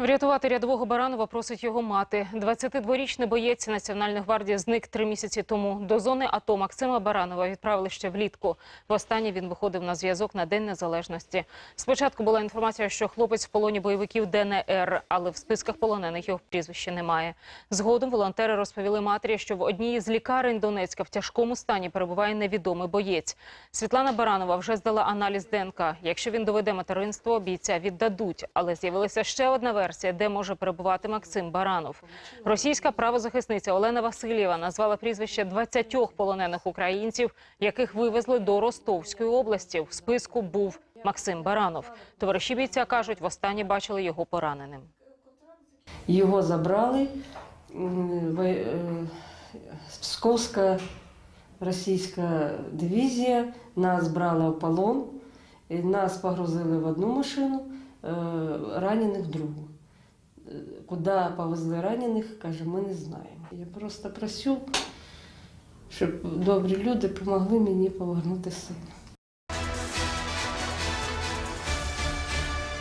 Врятувати рядового Баранова просить його мати. 22-річний боєць Національної гвардії зник три місяці тому. До зони АТО Максима Баранова відправили ще влітку. Востаннє він виходив на зв'язок на День Незалежності. Спочатку була інформація, що хлопець в полоні бойовиків ДНР, але в списках полонених його прізвища немає. Згодом волонтери розповіли матері, що в одній з лікарень Донецька в тяжкому стані перебуває невідомий боєць. Світлана Баранова вже здала аналіз ДНК. Якщо він доведе материнство, бійця віддадуть. Але з'явилася ще одна версія, де може перебувати Максим Баранов. Російська правозахисниця Олена Васильєва назвала прізвище 20 полонених українців, яких вивезли до Ростовської області. В списку був Максим Баранов. Товариші бійця кажуть, востаннє бачили його пораненим. Його забрали. е, Псковська російська дивізія нас брала в полон, нас погрузили в одну машину, е, ранених в другу. Куди повезли ранених, каже, ми не знаємо. Я просто просю, щоб добрі люди допомогли мені повернути сина.